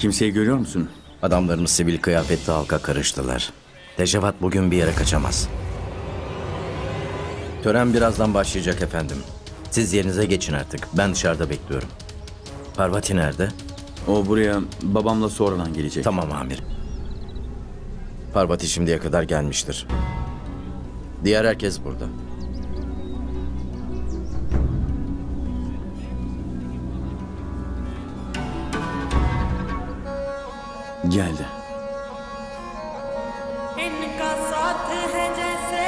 Kimseyi görüyor musun? Adamlarımız sivil kıyafetli halka karıştılar. Tecevat bugün bir yere kaçamaz. Tören birazdan başlayacak efendim. Siz yerinize geçin artık. Ben dışarıda bekliyorum. Parvati nerede? O buraya babamla sonradan gelecek. Tamam amir. Parvati şimdiye kadar gelmiştir. Diğer herkes burada. Geldi. इनका साथ है जैसे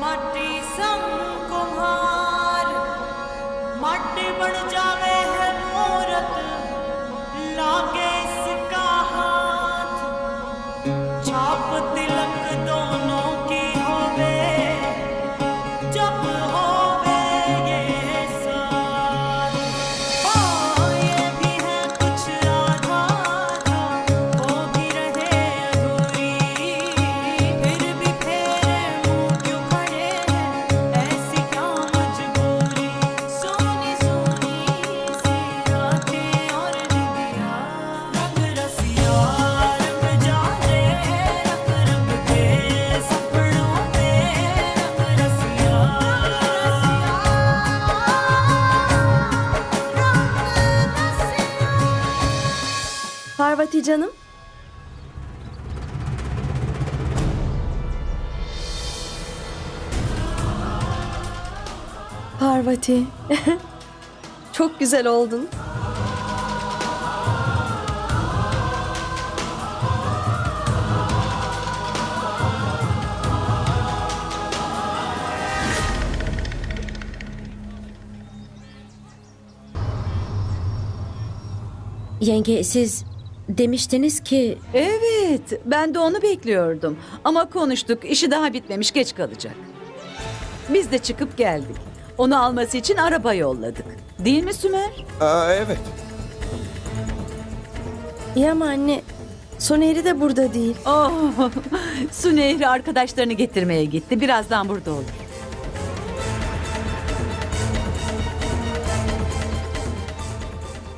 माटी संग कुम्हार माटी बन Parvati canım. Parvati. Çok güzel oldun. Yenge siz demiştiniz ki Evet, ben de onu bekliyordum. Ama konuştuk, işi daha bitmemiş, geç kalacak. Biz de çıkıp geldik. Onu alması için araba yolladık. Değil mi Sümer? Aa, evet. İyi ama anne, Soneri de burada değil. Oh, Su Nehri arkadaşlarını getirmeye gitti. Birazdan burada olur.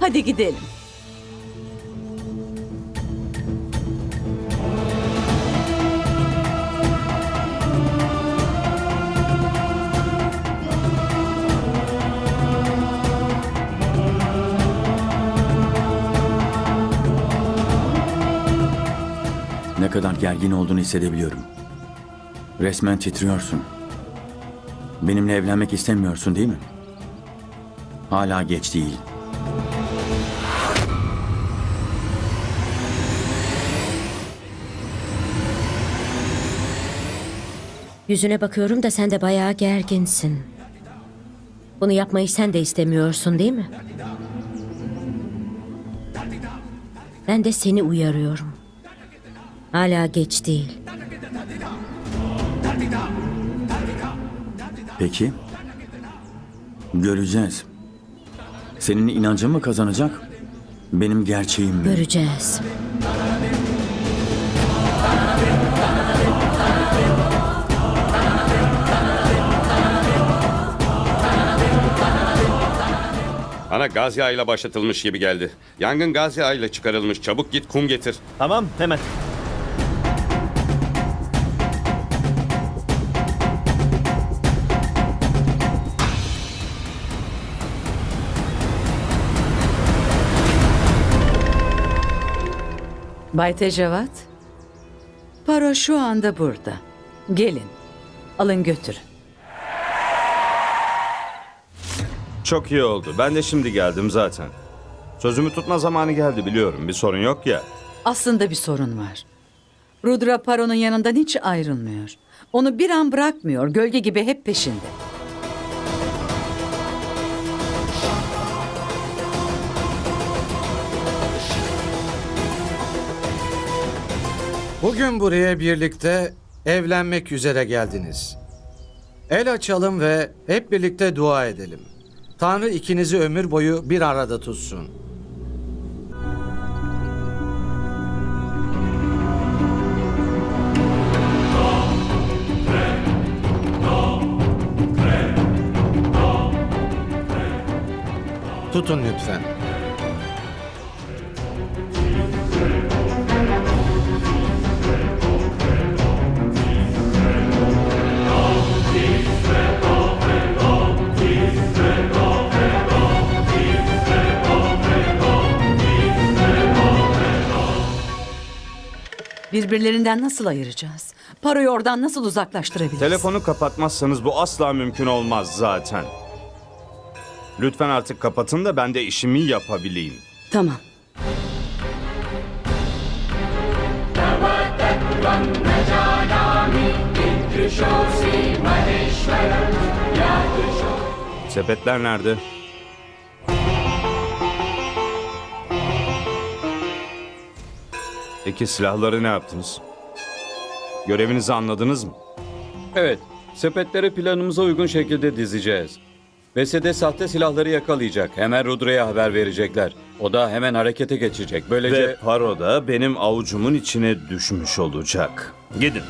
Hadi gidelim. Ne kadar gergin olduğunu hissedebiliyorum. Resmen titriyorsun. Benimle evlenmek istemiyorsun değil mi? Hala geç değil. yüzüne bakıyorum da sen de bayağı gerginsin. Bunu yapmayı sen de istemiyorsun değil mi? Ben de seni uyarıyorum. Hala geç değil. Peki. Göreceğiz. Senin inancın mı kazanacak? Benim gerçeğim mi? Göreceğiz. Bana gaz yağıyla başlatılmış gibi geldi. Yangın gaz yağıyla çıkarılmış. Çabuk git kum getir. Tamam hemen. Bay Tecavat. Paro şu anda burada. Gelin. Alın götürün. Çok iyi oldu. Ben de şimdi geldim zaten. Sözümü tutma zamanı geldi biliyorum. Bir sorun yok ya. Aslında bir sorun var. Rudra Paro'nun yanından hiç ayrılmıyor. Onu bir an bırakmıyor. Gölge gibi hep peşinde. Bugün buraya birlikte evlenmek üzere geldiniz. El açalım ve hep birlikte dua edelim. Tanrı ikinizi ömür boyu bir arada tutsun. Tutun lütfen. Birbirlerinden nasıl ayıracağız? Parayı oradan nasıl uzaklaştırabiliriz? Telefonu kapatmazsanız bu asla mümkün olmaz zaten. Lütfen artık kapatın da ben de işimi yapabileyim. Tamam. Sepetler nerede? Peki silahları ne yaptınız? Görevinizi anladınız mı? Evet, sepetleri planımıza uygun şekilde dizeceğiz. Besede sahte silahları yakalayacak. Hemen Rudra'ya haber verecekler. O da hemen harekete geçecek. Böylece... Ve paro da benim avucumun içine düşmüş olacak. Gidin.